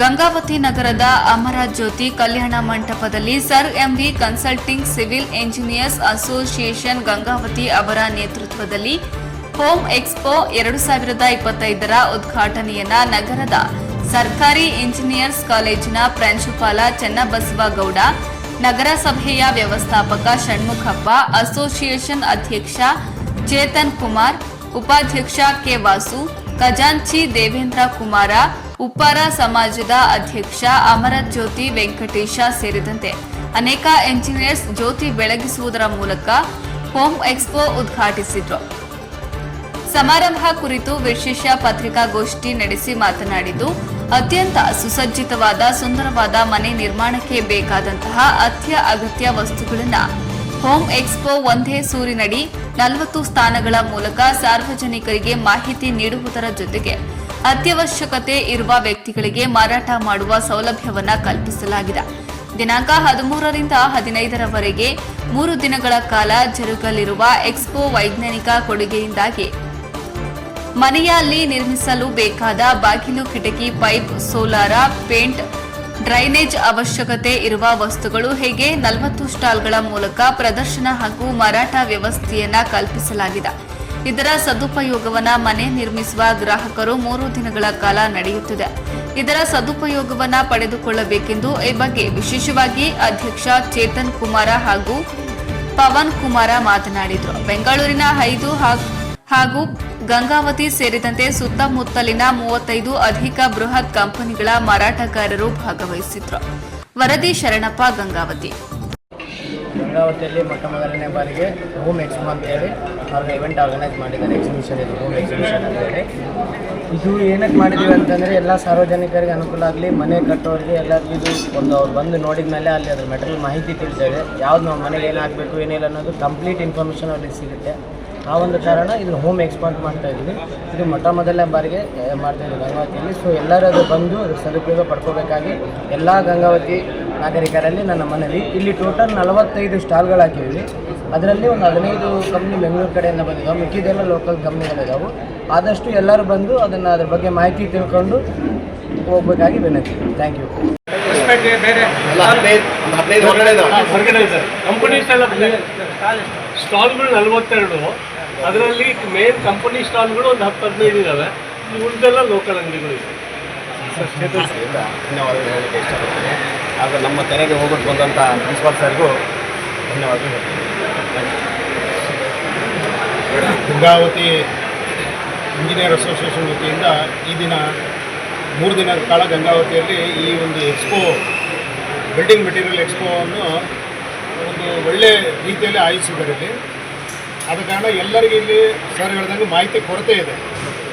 ಗಂಗಾವತಿ ನಗರದ ಅಮರ ಜ್ಯೋತಿ ಕಲ್ಯಾಣ ಮಂಟಪದಲ್ಲಿ sir MV consulting civil engineers association Gangavathi ಅವರ ನೇತೃತ್ವದಲ್ಲಿ ಹೋಮ್ ಎಕ್ಸ್ಪೋ ಎರಡು ಸಾವಿರದ ಇಪ್ಪತ್ತೈದರ ಉದ್ಘಾಟನೆಯನ್ನ ನಗರದ ಸರ್ಕಾರಿ ಇಂಜಿನಿಯರ್ಸ್ ಕಾಲೇಜಿನ ಪ್ರಾಂಶುಪಾಲ ಚನ್ನಬಸವಗೌಡ, ನಗರಸಭೆಯ ವ್ಯವಸ್ಥಾಪಕ ಷಣ್ಮುಖಪ್ಪ, ಅಸೋಸಿಯೇಷನ್ ಅಧ್ಯಕ್ಷ ಚೇತನ್ ಕುಮಾರ್, ಉಪಾಧ್ಯಕ್ಷ ಕೆ ವಾಸು, ಖಜಾಂಚಿ ದೇವೇಂದ್ರ ಕುಮಾರ ಉಪ್ಪಾರ ಸಮಾಜದ ಅಧ್ಯಕ್ಷ ಅಮರತ್ ಜ್ಯೋತಿ ವೆಂಕಟೇಶ ಸೇರಿದಂತೆ ಅನೇಕ ಎಂಜಿನಿಯರ್ಸ್ ಜ್ಯೋತಿ ಬೆಳಗಿಸುವುದರ ಮೂಲಕ ಹೋಮ್ ಎಕ್ಸ್ಪೋ ಉದ್ಘಾಟಿಸಿದ್ರು. ಸಮಾರಂಭ ಕುರಿತು ವಿಶೇಷ ಪತ್ರಿಕಾಗೋಷ್ಠಿ ನಡೆಸಿ ಮಾತನಾಡಿದ್ದು, ಅತ್ಯಂತ ಸುಸಜ್ಜಿತವಾದ, ಸುಂದರವಾದ ಮನೆ ನಿರ್ಮಾಣಕ್ಕೆ ಬೇಕಾದಂತಹ ಅತ್ಯ ಅಗತ್ಯ ವಸ್ತುಗಳನ್ನು ಹೋಮ್ ಎಕ್ಸ್ಪೋ ಒಂದೇ ಸೂರಿನಡಿ ನಲವತ್ತು ಸ್ಥಾನಗಳ ಮೂಲಕ ಸಾರ್ವಜನಿಕರಿಗೆ ಮಾಹಿತಿ ನೀಡುವುದರ ಜೊತೆಗೆ ಅತ್ಯವಶ್ಯಕತೆ ಇರುವ ವ್ಯಕ್ತಿಗಳಿಗೆ ಮಾರಾಟ ಮಾಡುವ ಸೌಲಭ್ಯವನ್ನ ಕಲ್ಪಿಸಲಾಗಿದೆ. ದಿನಾಂಕ ಹದಿಮೂರರಿಂದ ಹದಿನೈದರವರೆಗೆ ಮೂರು ದಿನಗಳ ಕಾಲ ಜರುಗಲಿರುವ ಎಕ್ಸ್ಪೋ ವೈಜ್ಞಾನಿಕ ಕೊಡುಗೆಯಿಂದಾಗಿ ಮನೆಯಲ್ಲಿ ನಿರ್ಮಿಸಲು ಬೇಕಾದ ಬಾಗಿಲು, ಕಿಟಕಿ, ಪೈಪ್, ಸೋಲಾರ, ಪೇಂಟ್, ಡ್ರೈನೇಜ್ ಅವಶ್ಯಕತೆ ಇರುವ ವಸ್ತುಗಳು ಹೇಗೆ ನಲವತ್ತು ಸ್ಟಾಲ್ಗಳ ಮೂಲಕ ಪ್ರದರ್ಶನ ಹಾಗೂ ಮಾರಾಟ ವ್ಯವಸ್ಥೆಯನ್ನ ಕಲ್ಪಿಸಲಾಗಿದೆ. ಇದರ ಸದುಪಯೋಗವನ್ನ ಮನೆ ನಿರ್ಮಿಸುವ ಗ್ರಾಹಕರು ಮೂರು ದಿನಗಳ ಕಾಲ ನಡೆಯುತ್ತಿದೆ. ಇದರ ಸದುಪಯೋಗವನ್ನ ಪಡೆದುಕೊಳ್ಳಬೇಕೆಂದು ಈ ಬಗ್ಗೆ ವಿಶೇಷವಾಗಿ ಅಧ್ಯಕ್ಷ ಚೇತನ್ ಕುಮಾರ ಹಾಗೂ ಪವನ್ ಕುಮಾರ ಮಾತನಾಡಿದರು. ಬೆಂಗಳೂರಿನ ಐದು ಹಾಗೂ ಗಂಗಾವತಿ ಸೇರಿದಂತೆ ಸುತ್ತಮುತ್ತಲಿನ ಮೂವತ್ತೈದು ಅಧಿಕ ಬೃಹತ್ ಕಂಪನಿಗಳ ಮಾರಾಟಗಾರರು ಭಾಗವಹಿಸಿದ್ರು ವರದಿ ಶರಣಪ್ಪ ಗಂಗಾವತಿ. ಗಂಗಾವತಿಯಲ್ಲಿ ಮೊಟ್ಟ ಮೊದಲನೇ ಬಾರಿಗೆ ಹೋಮ್ ಎಕ್ಸ್ಪೋ ಅಂತೇಳಿ ಅವ್ರನ್ನ ಇವೆಂಟ್ ಆರ್ಗನೈಸ್ ಮಾಡಿದ್ದಾರೆ ಎಕ್ಸಿಬಿಷನ್ ಇದು ಹೋಮ್ ಎಕ್ಸಿಬಿಷನ್ ಅಂತೇಳಿ. ಇದು ಏನಕ್ಕೆ ಮಾಡಿದ್ದೀವಿ ಅಂತಂದರೆ ಎಲ್ಲ ಸಾರ್ವಜನಿಕರಿಗೆ ಅನುಕೂಲ ಆಗಲಿ, ಮನೆ ಕಟ್ಟೋರಿಗೆ ಎಲ್ಲರಿಗೂ ಇದು ಒಂದು ಅವ್ರು ಬಂದು ನೋಡಿದ ಮೇಲೆ ಅಲ್ಲಿ ಅದ್ರ ಮೆಟೀರಿಯಲ್ ಮಾಹಿತಿ ತಿಳಿಸ್ತೇವೆ ಯಾವ್ದು ನಾವು ಮನೆಗೆ ಏನಾಗಬೇಕು, ಏನಿಲ್ಲ ಅನ್ನೋದು ಕಂಪ್ಲೀಟ್ ಇನ್ಫಾರ್ಮೇಷನ್ ಅವ್ರಿಗೆ ಸಿಗುತ್ತೆ. ಆ ಒಂದು ಕಾರಣ ಇದು ಹೋಮ್ ಎಕ್ಸ್ಪಾಂಟ್ ಮಾಡ್ತಾ ಇದ್ದೀವಿ. ಇದು ಮೊಟ್ಟ ಮೊದಲನೇ ಬಾರಿಗೆ ಮಾಡ್ತಾ ಇದ್ದೀವಿ ಗಂಗಾವತಿಯಲ್ಲಿ. ಸೊ ಎಲ್ಲರೂ ಅದು ಬಂದು ಅದ್ರ ಸದುಪಯೋಗ ಪಡ್ಕೋಬೇಕಾಗಿ ಎಲ್ಲ ಗಂಗಾವತಿ ನಾಗರಿಕರಲ್ಲಿ ನನ್ನ ಮನವಿ ಇಲ್ಲಿ ಟೋಟಲ್ ನಲವತ್ತೈದು ಸ್ಟಾಲ್ಗಳು ಹಾಕಿದ್ವಿ ಅದರಲ್ಲಿ ಒಂದು ಹದಿನೈದು ಕಂಪ್ನಿ ಬೆಂಗಳೂರು ಕಡೆಯಿಂದ ಬಂದಿದ್ದಾವೆ ಮಿಕ್ಕಿದೆಲ್ಲ ಲೋಕಲ್ ಕಂಪ್ನಿಗಳಿದ್ದಾವೆ ಆದಷ್ಟು ಎಲ್ಲರೂ ಬಂದು ಅದನ್ನು ಅದ್ರ ಬಗ್ಗೆ ಮಾಹಿತಿ ತಿಳ್ಕೊಂಡು ಹೋಗ್ಬೇಕಾಗಿ ವಿನಂತಿ. ಥ್ಯಾಂಕ್ ಯು ಸ್ಟಾಲ್ಗಳು ನಲವತ್ತೆರಡು. ಅದರಲ್ಲಿ ಮೇನ್ ಕಂಪನಿ ಸ್ಟಾಲ್ಗಳು ಒಂದು ಹತ್ತು ಹದಿನೈದು ಇದ್ದಾವೆ ಉಳಿದೆಲ್ಲ ಲೋಕಲ್ ಅಂಗಡಿಗಳು ಇದೆ ಧನ್ಯವಾದಗಳು. ಹೇಳಲಿಕ್ಕೆ ಇಷ್ಟಪಡ್ತೀನಿ. ಹಾಗೂ ನಮ್ಮ ತೆರೆಗೆ ಹೋಗೋದು ಬಂದಂಥ ಪ್ರಿನ್ಸಿಪಾಲ್ ಸರ್ಗೂ ಧನ್ಯವಾದಗಳು ಗಂಗಾವತಿ ಇಂಜಿನಿಯರ್ ಅಸೋಸಿಯೇಷನ್ ವತಿಯಿಂದ ಈ ದಿನ ಮೂರು ದಿನದ ಕಾಲ ಗಂಗಾವತಿಯಲ್ಲಿ ಈ ಒಂದು ಎಕ್ಸ್ಪೋ ಬಿಲ್ಡಿಂಗ್ ಮೆಟೀರಿಯಲ್ ಎಕ್ಸ್ಪೋವನ್ನು ಒಂದು ಒಳ್ಳೆ ರೀತಿಯಲ್ಲಿ ಆಯೋಜಿಸಿದ್ದಾರೆ ಇಲ್ಲಿ. ಆದ ಕಾರಣ ಎಲ್ಲರಿಗೂ ಇಲ್ಲಿ ಸರ್ ಹೇಳ್ದಂಗೆ ಮಾಹಿತಿ ಕೊರತೆ ಇದೆ.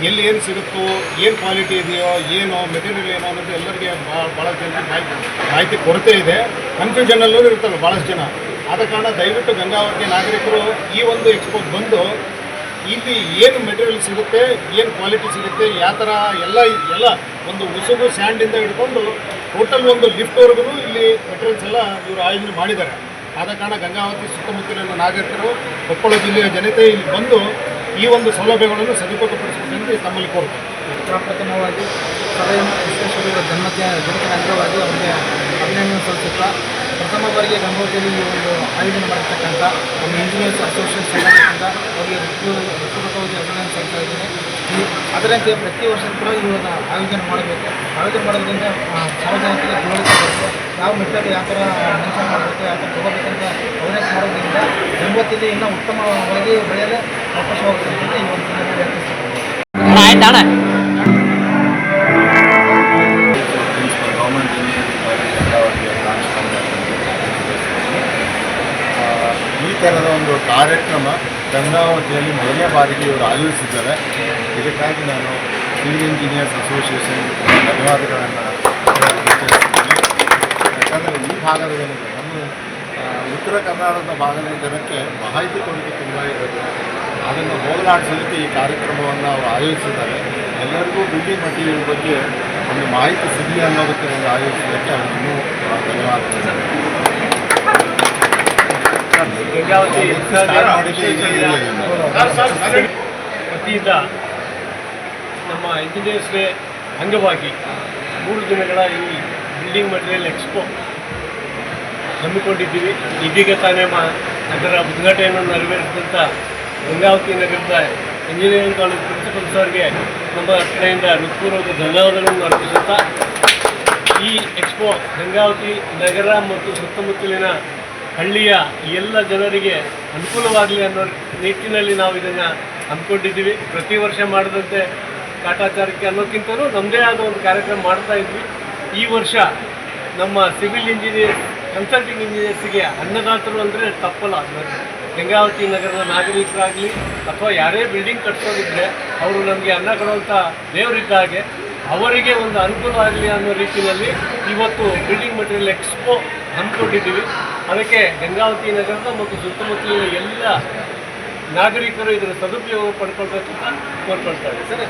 ಎಲ್ಲಿ ಏನು ಸಿಗುತ್ತೋ, ಏನು ಕ್ವಾಲಿಟಿ ಇದೆಯೋ, ಏನು ಮೆಟೀರಿಯಲ್ ಏನೋ ಅನ್ನೋದು ಎಲ್ಲರಿಗೆ ಭಾಳ ಭಾಳ ಜನರಿಗೆ ಮಾಹಿತಿ ಮಾಹಿತಿ ಕೊರತೆ ಇದೆ. ಕನ್ಫ್ಯೂಷನಲ್ಲೂ ಇರ್ತಾರೆ ಭಾಳಷ್ಟು ಜನ. ಆದ ಕಾರಣ ದಯವಿಟ್ಟು ಗಂಗಾವತಿ ನಾಗರಿಕರು ಈ ಒಂದು ಎಕ್ಸ್ಪೋ ಬಂದು, ಇಲ್ಲಿ ಏನು ಮೆಟೀರಿಯಲ್ ಸಿಗುತ್ತೆ, ಏನು ಕ್ವಾಲಿಟಿ ಸಿಗುತ್ತೆ, ಯಾವ ಥರ ಎಲ್ಲ ಎಲ್ಲ ಒಂದು ಉಸುಗು ಸ್ಯಾಂಡಿಂದ ಹಿಡ್ಕೊಂಡು ಟೋಟಲ್ ಒಂದು ಲಿಫ್ಟ್ವರೆಗೂ ಇಲ್ಲಿ ಮೆಟೀರಿಯಲ್ಸ್ ಎಲ್ಲ ಇವರು ಆಯೋಜನೆ ಮಾಡಿದ್ದಾರೆ. ಆದ ಕಾರಣ ಗಂಗಾವತಿ ಸುತ್ತಮುತ್ತಲಿನ ನಾಗರಿಕರು, ಕೊಪ್ಪಳ ಜಿಲ್ಲೆಯ ಜನತೆ ಇಲ್ಲಿ ಬಂದು ಈ ಒಂದು ಸೌಲಭ್ಯಗಳನ್ನು ಸದುಪಯೋಗಪಡಿಸಬೇಕೆಂದು ತಮ್ಮಲ್ಲಿ ಕೋರ್ತೇವೆ ಪ್ರಪ್ರಥಮವಾಗಿ ಸಭೆಯ ವಿಶ್ವೇಶ್ವರರ ಜನ್ಮದಿನ ಅಂಗವಾಗಿ ಅವರಿಗೆ ಅಭಿನಂದನೆ ಸಲ್ಲಿಸುತ್ತಾ ಪ್ರಥಮ ಬಾರಿಗೆ ಗಂಗೋತ್ರಿಯಲ್ಲಿ ಈ ಒಂದು ಆಯೋಜನೆ ಮಾಡಿರ್ತಕ್ಕಂಥ ಒಂದು ಇಂಜಿನಿಯರ್ಸ್ ಅಸೋಸಿಯೇಷನ್ ಸಂಘಟನೆಯಿಂದ ಅವರಿಗೆ ಹೃತ್ಪೂರ್ವಕವಾಗಿ ಅಭಿನಂದನೆ ಸಲ್ಲಿಸ್ತಾ ಇದ್ದೀನಿ ಈ ಅದರಂತೆ ಪ್ರತಿ ವರ್ಷ ಕೂಡ ಒಂದು ಆಯೋಜನೆ ಮಾಡಬೇಕು. ಆಯೋಜನೆ ಮಾಡೋದ್ರಿಂದ ಸಾರ್ವಜನಿಕರಿಗೆ ತಿಳುವಳಿಕೆ ನಾವು ಮೆಟ್ಟಲ್ಲಿ ಯಾವ ಥರ ಮೆನ್ಷನ್ ಮಾಡಬೇಕು, ಯಾವ ಥರ ತಗೋಬೇಕಂತ ಅವೇರ್ನೆಸ್ ಮಾಡೋದ್ರಿಂದ ಗಂಗೋತ್ರಿಯಲ್ಲಿ ಇನ್ನೂ ಉತ್ತಮವಾಗಿ ಬೆಳೆಯಲು ಈ ಇಂಜಿನಿಯರಿಂಗ್ ಈ ಒಂದು ಕಾರ್ಯಕ್ರಮ ಗಂಗಾವತಿಯಲ್ಲಿ ಮೊದಲನೇ ಬಾರಿಗೆ ಇವರು ಆಯೋಜಿಸಿದ್ದಾರೆ ಇದಕ್ಕಾಗಿ ನಾನು ಸಿವಿಲ್ ಇಂಜಿನಿಯರ್ಸ್ ಅಸೋಸಿಯೇಷನ್ ಧನ್ಯವಾದಗಳನ್ನು ಯಾಕಂದರೆ ಈ ಭಾಗದ ಜನಕ್ಕೆ ನಮ್ಮ ಉತ್ತರ ಕರ್ನಾಟಕದ ಭಾಗದ ಜನಕ್ಕೆ ಮಾಹಿತಿ ಕೊಡಲಿಕ್ಕೆ ತುಂಬ ಇರುತ್ತೆ ಅದನ್ನು ಹೋಗಲಾಡಿಸಲಿಕ್ಕೆ ಈ ಕಾರ್ಯಕ್ರಮವನ್ನು ಅವರು ಆಯೋಜಿಸಿದ್ದಾರೆ. ಎಲ್ಲರಿಗೂ ಬಿಲ್ಡಿಂಗ್ ಮಟೀರಿಯಲ್ ಬಗ್ಗೆ ಒಂದು ಮಾಹಿತಿ ಸಿಗಲಿ ಅನ್ನೋದಕ್ಕೆ ಒಂದು ಆಯೋಜಿಸಲಿಕ್ಕೆ ಈಗ ಇರಲಿಲ್ಲ. ವತಿಯಿಂದ ನಮ್ಮ ಇಂಜಿನಿಯರ್ಸ್ ಡೇ ಅಂಗವಾಗಿ ಮೂರು ದಿನಗಳ ಈ ಬಿಲ್ಡಿಂಗ್ ಮಟೀರಿಯಲ್ ಎಕ್ಸ್ಪೋ ಹಮ್ಮಿಕೊಂಡಿದ್ದೀವಿ. ಇದೀಗ ತಾನೇ ಮಾ ಅದರ ಉದ್ಘಾಟನೆಯನ್ನು ನೆರವೇರಿಸಿದಂಥ ಗಂಗಾವತಿ ನಗರದ ಇಂಜಿನಿಯರಿಂಗ್ ಕಾಲೇಜ್ ಪ್ರಿನ್ಸಿಪಲ್ ಸರ್ಗೆ ನಮ್ಮ ಕಡೆಯಿಂದ ಹೃತ್ಪೂರ್ವಕ ಧನ್ಯವಾದಗಳನ್ನು ಅರ್ಪಿಸುತ್ತಾ, ಈ ಎಕ್ಸ್ಪೋ ಗಂಗಾವತಿ ನಗರ ಮತ್ತು ಸುತ್ತಮುತ್ತಲಿನ ಹಳ್ಳಿಯ ಎಲ್ಲ ಜನರಿಗೆ ಅನುಕೂಲವಾಗಲಿ ಅನ್ನೋ ನಿಟ್ಟಿನಲ್ಲಿ ನಾವು ಇದನ್ನು ಅಂದ್ಕೊಂಡಿದ್ದೀವಿ ಪ್ರತಿ ವರ್ಷ ಮಾಡಿದಂತೆ ಕಾಟಾಚಾರಕ್ಕೆ ಅನ್ನೋಕ್ಕಿಂತಲೂ ನಮ್ಮದೇ ಆದ ಒಂದು ಕಾರ್ಯಕ್ರಮ ಮಾಡ್ತಾ ಇದ್ವಿ. ಈ ವರ್ಷ ನಮ್ಮ ಸಿವಿಲ್ ಇಂಜಿನಿಯರ್ ಕನ್ಸಲ್ಟಿಂಗ್ ಇಂಜಿನಿಯರ್ಸಿಗೆ ಅನ್ನದಾತರು ಅಂದರೆ ತಪ್ಪಲ್ಲ. ಗಂಗಾವತಿ ನಗರದ ನಾಗರಿಕರಾಗಲಿ ಅಥವಾ ಯಾರೇ ಬಿಲ್ಡಿಂಗ್ ಕಟ್ಸೋದಿದ್ರೆ ಅವರು ನಮಗೆ ಅನ್ನ ಕೊಡುವಂಥ ದೇವರಿದ್ದ ಹಾಗೆ ಅವರಿಗೆ ಒಂದು ಅನುಕೂಲ ಆಗಲಿ ಅನ್ನೋ ರೀತಿಯಲ್ಲಿ ಇವತ್ತು ಬಿಲ್ಡಿಂಗ್ ಮಟೀರಿಯಲ್ ಎಕ್ಸ್ಪೋ ಹಮ್ಮಿಕೊಂಡಿದ್ದೀವಿ. ಅದಕ್ಕೆ ಗಂಗಾವತಿ ನಗರದ ಮತ್ತು ಸುತ್ತಮುತ್ತಲಿನ ಎಲ್ಲ ನಾಗರಿಕರು ಇದರ ಸದುಪಯೋಗ ಪಡ್ಕೊಳ್ಬೇಕು ಅಂತ ಕೋರ್ಕೊಳ್ತಾರೆ ಸರ್